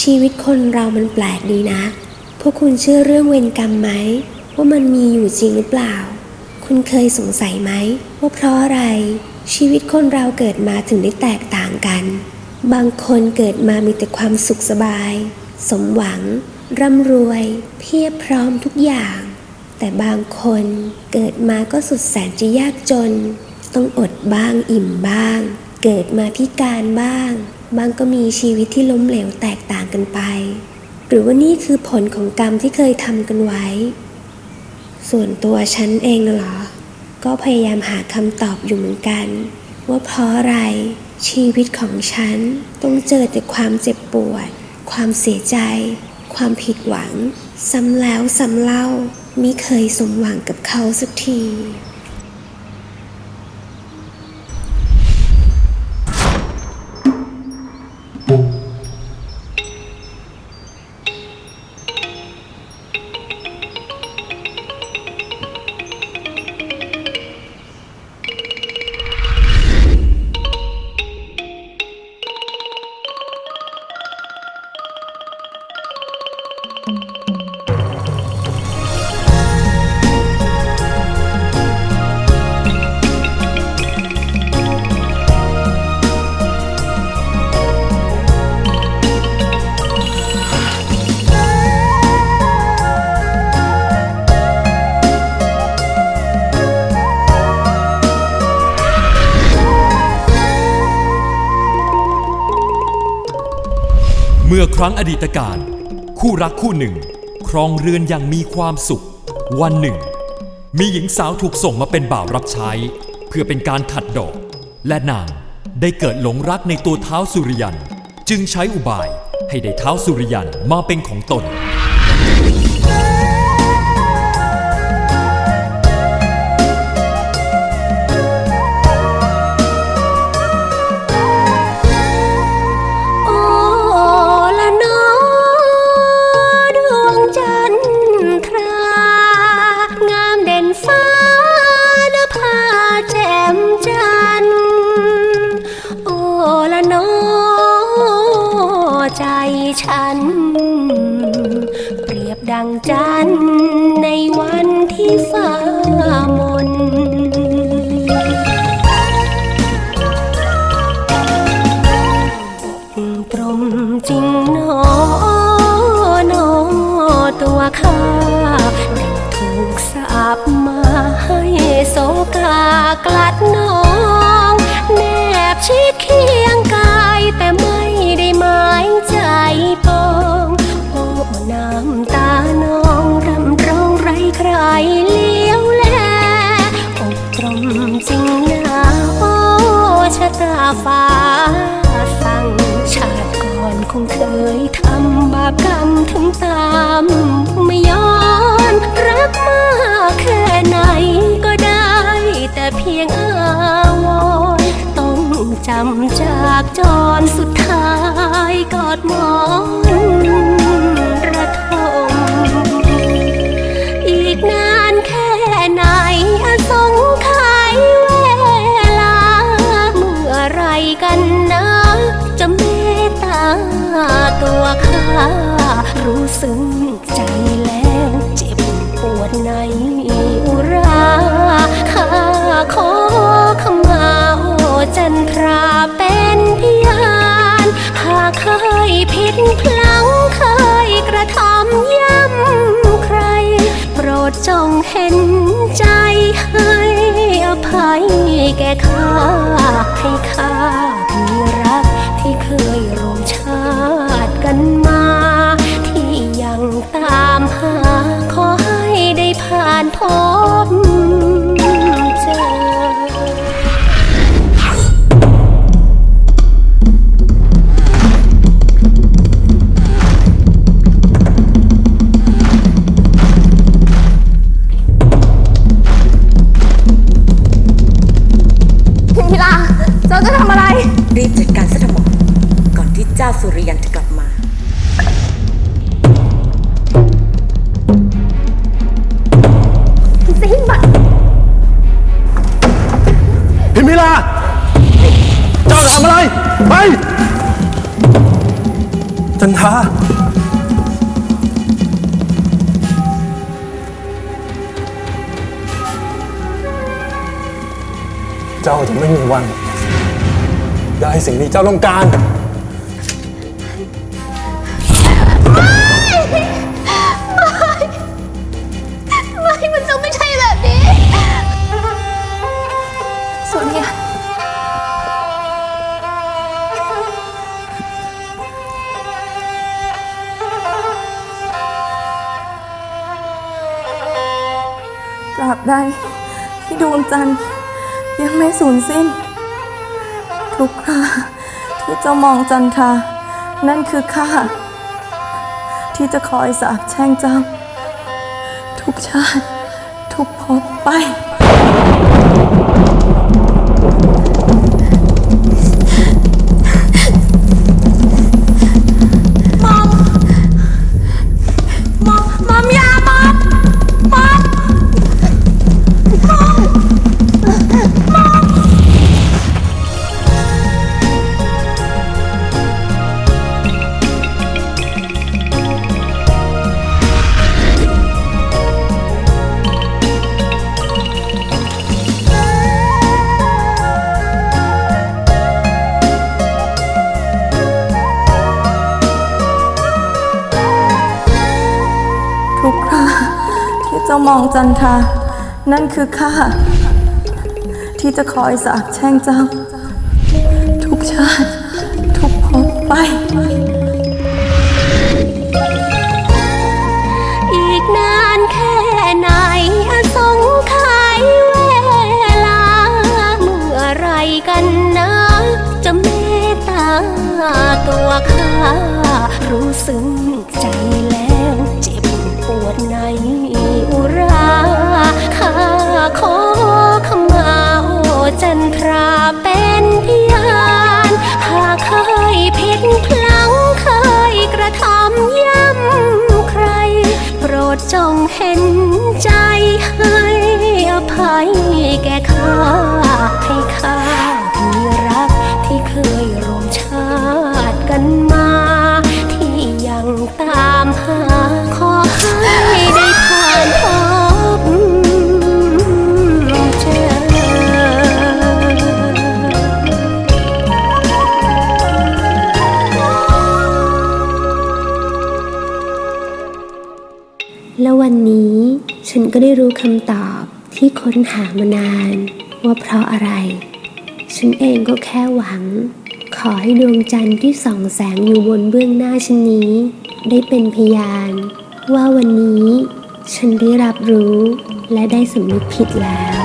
ชีวิตคนเรามันแปลกดีนะ พวกคุณเชื่อเรื่องเวรกรรมไหม ว่ามันมีอยู่จริงหรือเปล่า คุณเคยสงสัยไหม ว่าเพราะอะไร ชีวิตคนเราเกิดมาถึงได้แตกต่างกัน บางคนเกิดมามีแต่ความสุขสบาย สมหวัง ร่ำรวย เพียบพร้อมทุกอย่าง แต่บางคนเกิดมาก็สุดแสนจะยากจน ต้องอดบ้างอิ่มบ้าง เกิดมาพิการบ้าง บางก็มีชีวิตที่ล้มเหลวแตกต่างกันไป หรือว่านี่คือผลของกรรมที่เคยทำกันไว้ ส่วนตัวฉันเองน่ะเหรอ ก็พยายามหาคำตอบอยู่เหมือนกัน ว่าเพราะอะไรชีวิตของฉันต้องเจอแต่ความเจ็บปวด ความเสียใจ ความผิดหวัง ซ้ำแล้วซ้ำเล่ามิเคยสมหวังกับเขาสักที เมื่อครั้งอดีตการ คู่รักคู่หนึ่ง ครองเรือนอย่างมีความสุข วันหนึ่ง มีหญิงสาวถูกส่งมาเป็นบ่าวรับใช้ เพื่อเป็นการขัดดอก และนางได้เกิดหลงรักในตัวเท้าสุริยัน จึงใช้อุบายให้ได้เท้าสุริยันมาเป็นของตน น เปรียบดังจันในวันที่ฟ้า จรสุดท้ายกอดหมอนระทมอีกนานแค่ไหนอสงไขยเวลา เมื่อไรกันนะ จะเมตตาตัวข้า รู้สึกใจแล้ว เจ็บปวดใน ผิดพลั้งเคยกระทำย่ำใคร โปรดจงเห็นใจให้อภัยแก่ข้า ให้ข้าที่รักที่เคยร่วมชาติกันมา ที่ยังตามหา ขอให้ได้ผ่านพบาสุริยันจะกลับมา สิบัตพิมพิลา เจ้าจะทำอะไร ไป จันทาเจ้าจะไม่มีวัน ได้สิ่งที่เจ้าต้องการ ใดที่ดวงจันทร์ยังไม่สูญสิ้น ทุกคราที่เจ้ามองจันทรานั่นคือข้าที่จะคอยสาบแช่งเจ้า ทุกชาติ ทุกภพไป มองจันทรานั่นคือข้า ที่จะคอยสาบแช่งเจ้า ทุกชาติ ทุกภพไป อีกนานแค่ไหนอสงไขยเวลา เมื่อไรกันนะ จะเมตตาตัวข้า รู้ซึ้งใจแล้ว ในอุราข้าขอขมาโอจันทราเป็นพยานหาก ฉันก็ได้รู้คำตอบที่ค้นหามานาน ว่าเพราะอะไร ฉันเองก็แค่หวัง ขอให้ดวงจันทร์ที่ส่องแสงอยู่บนเบื้องหน้าฉันนี้ ได้เป็นพยาน ว่าวันนี้ ฉันได้รับรู้และได้สำนึกผิดแล้ว